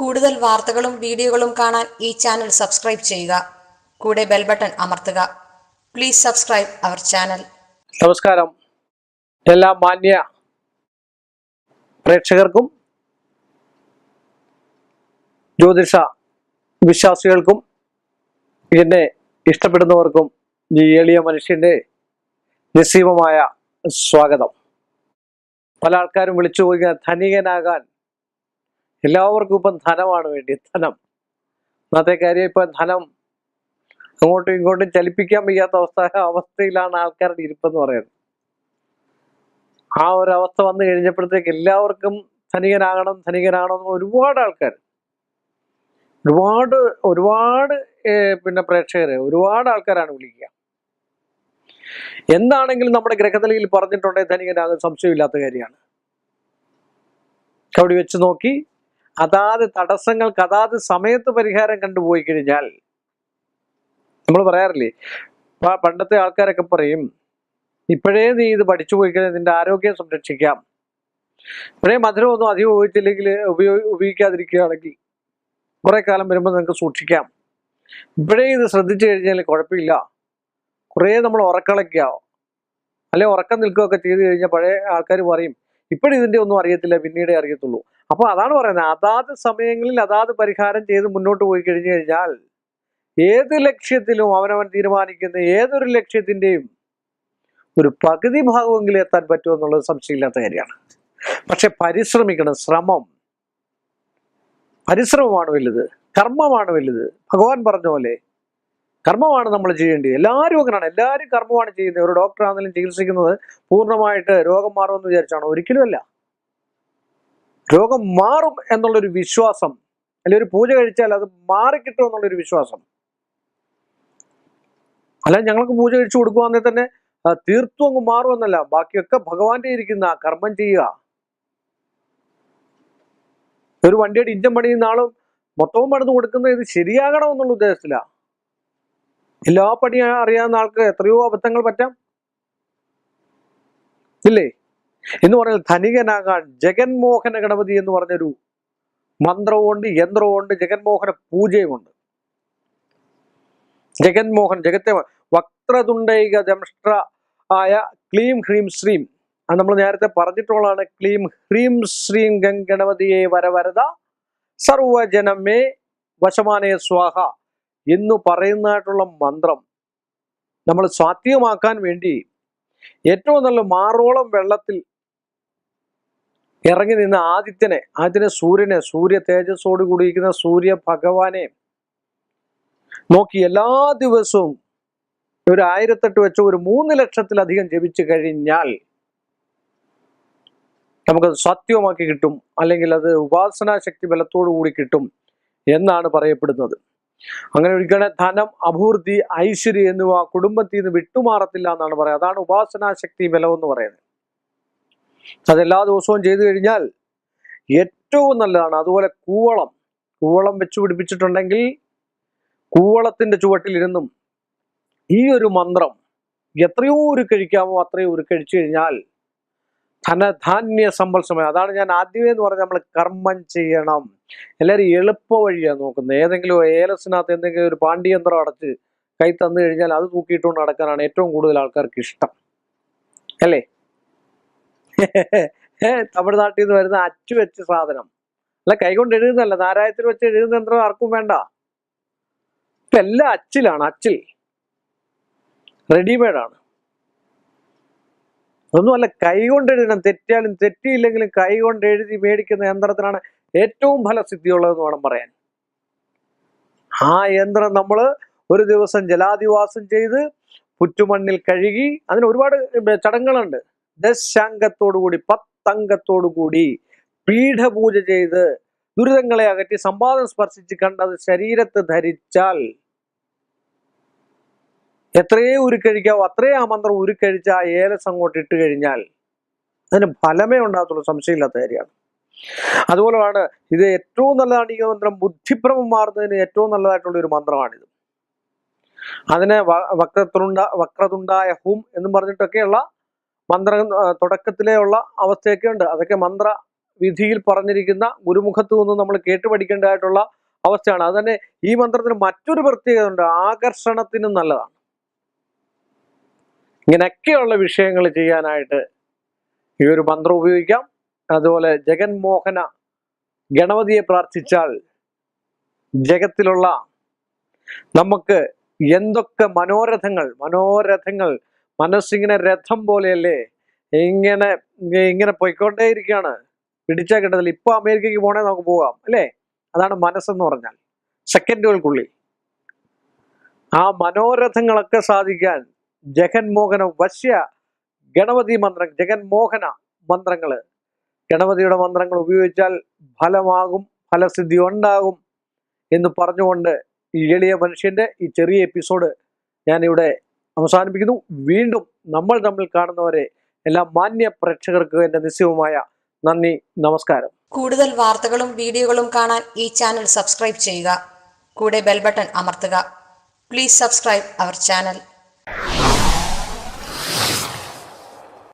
കൂടുതൽ വാർത്തകളും വീഡിയോകളും കാണാൻ ഈ ചാനൽ സബ്സ്ക്രൈബ് ചെയ്യുക. കൂടെ ബെൽ ബട്ടൺ അമർത്തുക. Please subscribe our channel. നമസ്കാരം. എല്ലാ മാന്യ പ്രേക്ഷകർക്കും ജ്യോതിഷ വിശ്വാസികൾക്കും എന്നെ ഇഷ്ടപ്പെടുന്നവർക്കും ഈ എളിയ മനുഷ്യന്റെ നിസ്സീമമായ സ്വാഗതം. പല ആൾക്കാരും വിളിച്ചു പോയി ധനികനാകാൻ എല്ലാവർക്കും ഇപ്പം ധനമാണ് വേണ്ടി ധനം. ഇന്നത്തെ കാര്യം ഇപ്പം ധനം അങ്ങോട്ടും ഇങ്ങോട്ടും ചലിപ്പിക്കാൻ വയ്യാത്ത അവസ്ഥ അവസ്ഥയിലാണ് ആൾക്കാരുടെ ഇരിപ്പെന്ന് പറയുന്നത്. ആ ഒരു അവസ്ഥ വന്നു കഴിഞ്ഞപ്പോഴത്തേക്ക് എല്ലാവർക്കും ധനികനാകണം ധനികനാകണം എന്ന് ഒരുപാട് ആൾക്കാർ ഒരുപാട് ഒരുപാട് പിന്നെ പ്രേക്ഷകർ ഒരുപാട് ആൾക്കാരാണ് വിളിക്കുക. എന്താണെങ്കിലും നമ്മുടെ ഗ്രഹനിലയിൽ പറഞ്ഞിട്ടുണ്ടെങ്കിൽ ധനികനാകും സംശയമില്ലാത്ത കാര്യമാണ്. അവിടെ വെച്ച് നോക്കി അതാത് തടസ്സങ്ങൾക്ക് അതാത് സമയത്ത് പരിഹാരം കണ്ടുപോയി കഴിഞ്ഞാൽ നമ്മൾ പറയാറില്ലേ പണ്ടത്തെ ആൾക്കാരൊക്കെ പറയും ഇപ്പോഴേ നീ ഇത് പഠിച്ചു പോയി കഴിഞ്ഞാൽ നിന്റെ ആരോഗ്യം സംരക്ഷിക്കാം. ഇപ്പോഴേ മധുരമൊന്നും അധികം ഉപയോഗിച്ചില്ലെങ്കിൽ ഉപയോഗി ഉപയോഗിക്കാതിരിക്കുകയാണെങ്കിൽ കുറെ കാലം വരുമ്പോൾ നിങ്ങൾക്ക് സൂക്ഷിക്കാം. ഇപ്പോഴേ ഇത് ശ്രദ്ധിച്ചു കഴിഞ്ഞാൽ കുഴപ്പമില്ല. കുറേ നമ്മൾ ഉറക്കളയ്ക്കുക. അല്ലെ ഉറക്കം നിൽക്കുകയൊക്കെ ചെയ്ത് കഴിഞ്ഞാൽ പഴയ ആൾക്കാർ പറയും ഇപ്പോഴും ഇതിന്റെ ഒന്നും അറിയത്തില്ല പിന്നീടേ അറിയത്തുള്ളൂ. അപ്പോൾ അതാണ് പറയുന്നത് അതാത് സമയങ്ങളിൽ അതാത് പരിഹാരം ചെയ്ത് മുന്നോട്ട് പോയി കഴിഞ്ഞു കഴിഞ്ഞാൽ ഏത് ലക്ഷ്യത്തിലും അവനവൻ തീരുമാനിക്കുന്ന ഏതൊരു ലക്ഷ്യത്തിന്റെയും ഒരു പകുതി ഭാഗമെങ്കിലും എത്താൻ പറ്റുമോ എന്നുള്ളത് സംശയമില്ലാത്ത കാര്യമാണ്. പക്ഷെ പരിശ്രമിക്കണം ശ്രമം. പരിശ്രമമാണ് വലുത് കർമ്മമാണ് വലുത്. ഭഗവാൻ പറഞ്ഞ പോലെ കർമ്മമാണ് നമ്മൾ ചെയ്യേണ്ടത്. എല്ലാവരും അങ്ങനെയാണ്. എല്ലാവരും കർമ്മമാണ് ചെയ്യുന്നത്. ഒരു ഡോക്ടറാണെങ്കിലും ചികിത്സിക്കുന്നത് പൂർണമായിട്ട് രോഗം മാറുമെന്ന് വിചാരിച്ചാണോ. ഒരിക്കലുമല്ല രോഗം മാറും എന്നുള്ളൊരു വിശ്വാസം അല്ലെങ്കിൽ ഒരു പൂജ കഴിച്ചാൽ അത് മാറിക്കിട്ടും എന്നുള്ളൊരു വിശ്വാസം. അല്ല ഞങ്ങൾക്ക് പൂജ കഴിച്ചു കൊടുക്കുവാണെങ്കിൽ തന്നെ തീർത്തും അങ്ങ് മാറുമെന്നല്ല ബാക്കിയൊക്കെ ഭഗവാന്റെ ഇരിക്കുന്ന കർമ്മം ചെയ്യുക. ഒരു വണ്ടിയുടെ ഇഞ്ചൻ പണിയുന്ന ആളും മൊത്തവും പണിത് കൊടുക്കുന്നത് ഇത് ശരിയാകണം എന്നുള്ള ഉദ്ദേശത്തില. എല്ലാ പണി അറിയാവുന്ന ആൾക്ക് എത്രയോ അബദ്ധങ്ങൾ പറ്റാം. ഇല്ലേ? എന്ന് പറഞ്ഞാൽ ധനികനാകാൻ ജഗൻമോഹന ഗണപതി എന്ന് പറഞ്ഞൊരു മന്ത്രവുമുണ്ട് യന്ത്രവുമുണ്ട് ജഗൻമോഹന പൂജയുമുണ്ട്. ജഗൻമോഹൻ ജഗത്തെ വക്രതുണ്ടൈക ജംഷ്ട്ര ആയ ക്ലീം ഹ്രീം ശ്രീം. അത് നമ്മൾ നേരത്തെ പറഞ്ഞിട്ടുള്ളതാണ് ക്ലീം ഹ്രീം ശ്രീം ഗം ഗണപതിയെ വരവരത സർവജനമേ വശമാനയ സ്വാഹ എന്ന് പറയുന്നതായിട്ടുള്ള മന്ത്രം നമ്മൾ സ്വാത്വികമാക്കാൻ വേണ്ടി ഏറ്റവും നല്ല മാറോളം വെള്ളത്തിൽ ഇറങ്ങി നിന്ന ആദിത്യനെ ആദിത്യനെ സൂര്യനെ സൂര്യ തേജസ്സോട് കൂടിയിരിക്കുന്ന സൂര്യ ഭഗവാനെ നോക്കി എല്ലാ ദിവസവും ഒരു ആയിരത്തെട്ട് വെച്ച് ഒരു മൂന്ന് ലക്ഷത്തിലധികം ജപിച്ചു കഴിഞ്ഞാൽ നമുക്കത് സത്യമാക്കി കിട്ടും അല്ലെങ്കിൽ അത് ഉപാസനാ ശക്തി ബലത്തോടു കൂടി കിട്ടും എന്നാണ് പറയപ്പെടുന്നത്. അങ്ങനെ ഒരിക്കലും ധനം അഭിവൃദ്ധി ഐശ്വര്യം എന്നിവ കുടുംബത്തിൽ നിന്ന് വിട്ടുമാറത്തില്ല എന്നാണ് പറയുന്നത്. അതാണ് ഉപാസനാ ശക്തി ബലം എന്ന് പറയുന്നത്. അതെല്ലാ ദിവസവും ചെയ്തു കഴിഞ്ഞാൽ ഏറ്റവും നല്ലതാണ്. അതുപോലെ കൂവളം കൂവളം വെച്ച് പിടിപ്പിച്ചിട്ടുണ്ടെങ്കിൽ കൂവളത്തിന്റെ ചുവട്ടിലിരുന്നും ഈ ഒരു മന്ത്രം എത്രയോ ഒരു കഴിക്കാമോ അത്രയോ ഒരു കഴിച്ചു കഴിഞ്ഞാൽ ധനധാന്യ സമ്പൽ സമയം. അതാണ് ഞാൻ ആദ്യമേ എന്ന് പറഞ്ഞാൽ നമ്മൾ കർമ്മം ചെയ്യണം. എല്ലാവരും എളുപ്പ വഴിയാണ് നോക്കുന്നത്. ഏതെങ്കിലും ഏലസിനകത്ത് എന്തെങ്കിലും ഒരു പാണ്ഡ്യന്ത്രം അടച്ച് കൈ തന്നു കഴിഞ്ഞാൽ അത് തൂക്കിയിട്ടുകൊണ്ട് നടക്കാനാണ് ഏറ്റവും കൂടുതൽ ആൾക്കാർക്ക് ഇഷ്ടം. അല്ലേ? തമിഴ്നാട്ടിൽ നിന്ന് വരുന്ന അച്ചു വെച്ച സാധനം. അല്ല കൈകൊണ്ട് എഴുതുന്നല്ല നാരായത്തിൽ വെച്ച് എഴുതുന്ന യന്ത്രം ആർക്കും വേണ്ട. ഇപ്പൊ എല്ലാം അച്ചിലാണ് അച്ചിൽ. റെഡിമെയ്ഡാണ് ആണ്. ഒന്നുമല്ല കൈ കൊണ്ട് എഴുതണം. തെറ്റിയാലും തെറ്റിയില്ലെങ്കിലും കൈ കൊണ്ട് എഴുതി മേടിക്കുന്ന യന്ത്രത്തിനാണ് ഏറ്റവും ഫലസിദ്ധിയുള്ളതെന്ന് വേണം പറയാൻ. ആ യന്ത്രം നമ്മൾ ഒരു ദിവസം ജലാധിവാസം ചെയ്ത് പുറ്റുമണ്ണിൽ കഴുകി അതിന് ഒരുപാട് ചടങ്ങുകളുണ്ട്. ദശാംഗത്തോടു കൂടി പത്തംഗത്തോടു കൂടി പീഠപൂജ ചെയ്ത് ദുരിതങ്ങളെ അകറ്റി സമ്പാദം സ്പർശിച്ച് കണ്ടത് ശരീരത്ത് ധരിച്ചാൽ എത്രയേ ഉരുക്കഴിക്കാവോ അത്രയും ആ മന്ത്രം ഉരുക്കഴിച്ച് ആ ഏലസ് അങ്ങോട്ട് ഇട്ട് കഴിഞ്ഞാൽ അതിന് ഫലമേ ഉണ്ടാകത്തുള്ളൂ സംശയമില്ലാത്ത കാര്യമാണ്. അതുപോലെയാണ് ഇത് ഏറ്റവും നല്ലതാണ് ഈ മന്ത്രം ബുദ്ധിഭ്രമം മാറുന്നതിന് ഏറ്റവും നല്ലതായിട്ടുള്ള ഒരു മന്ത്രമാണിത്. അതിനെ വക്രതുണ്ട വക്രതുണ്ടായ ഹും എന്ന് പറഞ്ഞിട്ടൊക്കെയുള്ള മന്ത്ര തുടക്കത്തിലേ ഉള്ള അവസ്ഥയൊക്കെ ഉണ്ട് അതൊക്കെ മന്ത്ര വിധിയിൽ പറഞ്ഞിരിക്കുന്ന ഗുരുമുഖത്തു നിന്ന് നമ്മൾ കേട്ടു പഠിക്കേണ്ടതായിട്ടുള്ള അവസ്ഥയാണ്. അത് തന്നെ ഈ മന്ത്രത്തിന് മറ്റൊരു പ്രത്യേകത ഉണ്ട്. ആകർഷണത്തിനും നല്ലതാണ്. ഇങ്ങനെയൊക്കെയുള്ള വിഷയങ്ങൾ ചെയ്യാനായിട്ട് ഈ ഒരു മന്ത്രം ഉപയോഗിക്കാം. അതുപോലെ ജഗൻമോഹന ഗണപതിയെ പ്രാർത്ഥിച്ചാൽ ജഗത്തിലുള്ള നമുക്ക് എന്തൊക്കെ മനോരഥങ്ങൾ മനോരഥങ്ങൾ മനസ്സിങ്ങനെ രഥം പോലെയല്ലേ? ഇങ്ങനെ ഇങ്ങനെ പോയിക്കൊണ്ടേയിരിക്കുകയാണ്. പിടിച്ചാൽ കിട്ടത്തില്ല. ഇപ്പൊ അമേരിക്കയ്ക്ക് പോണേ നമുക്ക് പോകാം അല്ലേ? അതാണ് മനസ്സെന്ന് പറഞ്ഞാൽ. സെക്കൻഡുകൾക്കുള്ളിൽ. ആ മനോരഥങ്ങളൊക്കെ സാധിക്കാൻ ജഗൻമോഹന വശ്യ ഗണപതി മന്ത്രം ജഗൻമോഹന മന്ത്രങ്ങൾ. ഗണപതിയുടെ മന്ത്രങ്ങൾ ഉപയോഗിച്ചാൽ ഫലമാകും ഫലസിദ്ധി ഉണ്ടാകും എന്ന് പറഞ്ഞുകൊണ്ട് ഈ എളിയ മനുഷ്യന്റെ ഈ ചെറിയ എപ്പിസോഡ് ഞാനിവിടെ അവസാനിപ്പിക്കുന്നു. വീണ്ടും നമ്മൾ തമ്മിൽ കാണുന്നവരെ എല്ലാ മാന്യ പ്രേക്ഷകർക്ക് എന്റെ നിശ്ചയവുമായ നന്ദി നമസ്കാരം. കൂടുതൽ വാർത്തകളും വീഡിയോകളും കാണാൻ ഈ ചാനൽ സബ്സ്ക്രൈബ് ചെയ്യുക. കൂടെ ബെൽബട്ടൺ അമർത്തുക. Please subscribe our channel